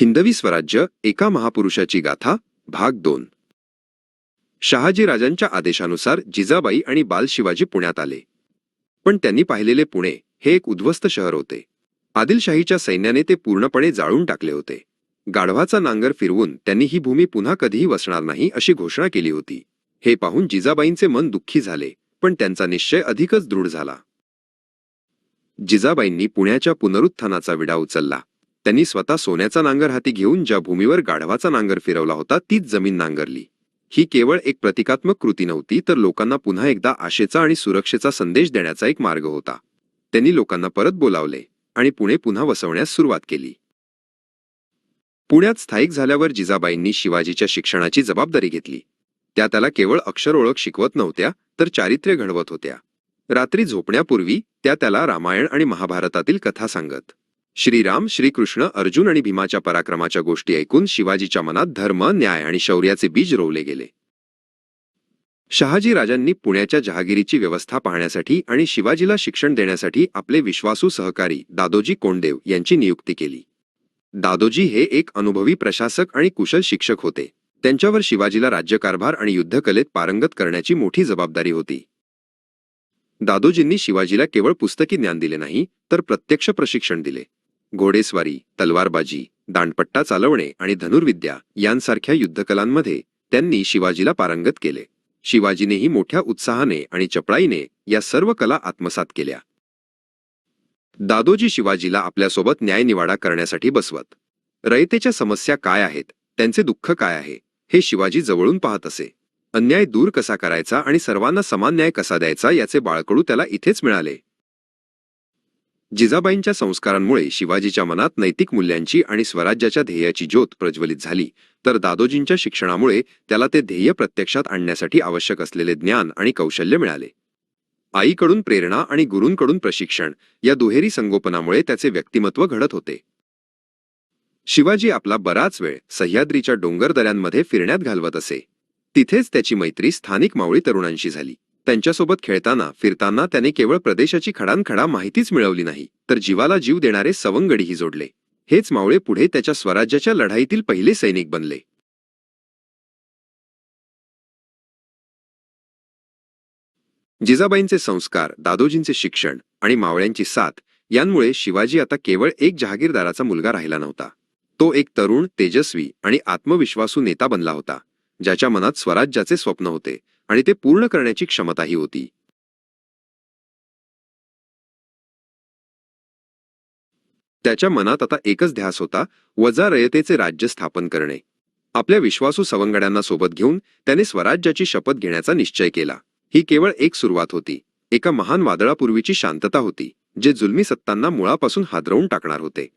हिंदवी स्वराज्य एका महापुरुषाची गाथा भाग दोन. शहाजी राजांच्या आदेशानुसार जिजाबाई आणि बाल शिवाजी पुण्यात आले. पण त्यांनी पाहिलेले पुणे हे एक उद्ध्वस्त शहर होते. आदिलशाहीच्या सैन्याने ते पूर्णपणे जाळून टाकले होते. गाढवाचा नांगर फिरवून त्यांनी ही भूमी पुन्हा कधीही वसणार नाही अशी घोषणा केली होती. हे पाहून जिजाबाईंचे मन दुःखी झाले पण त्यांचा निश्चय अधिकच दृढ झाला. जिजाबाईंनी पुण्याच्या पुनरुत्थानाचा विडा उचलला. त्यांनी स्वतः सोन्याचा नांगर हाती घेऊन ज्या भूमीवर गाढवाचा नांगर फिरवला होता तीच जमीन नांगरली. ही केवळ एक प्रतिकात्मक कृती नव्हती तर लोकांना पुन्हा एकदा आशेचा आणि सुरक्षेचा संदेश देण्याचा एक मार्ग होता. त्यांनी लोकांना परत बोलावले आणि पुणे पुन्हा वसवण्यास सुरुवात केली. पुण्यात स्थायिक झाल्यावर जिजाबाईंनी शिवाजीच्या शिक्षणाची जबाबदारी घेतली. त्या त्याला केवळ अक्षर ओळख शिकवत नव्हत्या तर चारित्र्य घडवत होत्या. रात्री झोपण्यापूर्वी त्या त्याला रामायण आणि महाभारतातील कथा सांगत. श्रीराम श्रीकृष्ण अर्जुन आणि भीमाच्या पराक्रमाच्या गोष्टी ऐकून शिवाजीच्या मनात धर्म न्याय आणि शौर्याचे बीज रोवले गेले. शहाजी राजांनी पुण्याच्या जहागिरीची व्यवस्था पाहण्यासाठी आणि शिवाजीला शिक्षण देण्यासाठी आपले विश्वासू सहकारी दादोजी कोंडदेव यांची नियुक्ती केली. दादोजी हे एक अनुभवी प्रशासक आणि कुशल शिक्षक होते. त्यांच्यावर शिवाजीला राज्यकारभार आणि युद्धकलेत पारंगत करण्याची मोठी जबाबदारी होती. दादोजींनी शिवाजीला केवळ पुस्तकी ज्ञान दिले नाही तर प्रत्यक्ष प्रशिक्षण दिले. घोडेस्वारी तलवारबाजी दांडपट्टा चालवणे आणि धनुर्विद्या यांसारख्या युद्धकलांमध्ये त्यांनी शिवाजीला पारंगत केले. शिवाजीनेही मोठ्या उत्साहाने आणि चपळाईने या सर्व कला आत्मसात केल्या. दादोजी शिवाजीला आपल्यासोबत न्यायनिवाडा करण्यासाठी बसवत. रयतेच्या समस्या काय आहेत? त्यांचे दुःख काय आहे? हे शिवाजी जवळून पाहत असे. अन्याय दूर कसा करायचा आणि सर्वांना समान न्याय कसा द्यायचा याचे बाळकडू त्याला इथेच मिळाले. जिजाबाईंच्या संस्कारांमुळे शिवाजीच्या मनात नैतिक मूल्यांची आणि स्वराज्याच्या ध्येयाची ज्योत प्रज्वलित झाली. तर दादोजींच्या शिक्षणामुळे त्याला ते ध्येय प्रत्यक्षात आणण्यासाठी आवश्यक असलेले ज्ञान आणि कौशल्य मिळाले. आईकडून प्रेरणा आणि गुरूंकडून प्रशिक्षण या दुहेरी संगोपनामुळे त्याचे व्यक्तिमत्व घडत होते. शिवाजी आपला बराच वेळ सह्याद्रीच्या डोंगरदऱ्यांमध्ये फिरण्यात घालवत असे. तिथेच त्याची मैत्री स्थानिक मावळी तरुणांशी झाली. त्यांच्यासोबत खेळताना फिरताना त्याने केवळ प्रदेशाची खडानखडा माहितीच मिळवली नाही तर जीवाला जीव देणारे सवंगडीही जोडले. हेच मावळे पुढे त्याच्या स्वराज्याच्या लढाईतील पहिले सैनिक बनले. जिजाबाईंचे संस्कार दादोजींचे शिक्षण आणि मावळ्यांची साथ यांमुळे शिवाजी आता केवळ एक जहागीरदाराचा मुलगा राहिला नव्हता. तो एक तरुण तेजस्वी आणि आत्मविश्वासू नेता बनला होता ज्याच्या मनात स्वराज्याचे स्वप्न होते. आणि ते पूर्ण करण्याची क्षमताही होती. त्याच्या मनात आता एकच ध्यास होता वजा रयतेचे राज्य स्थापन करणे. आपल्या विश्वासू सवंगड्यांना सोबत घेऊन त्याने स्वराज्याची शपथ घेण्याचा निश्चय केला. ही केवळ एक सुरुवात होती. एका महान वादळापूर्वीची शांतता होती जे जुलमी सत्तांना मुळापासून हादरवून टाकणार होते.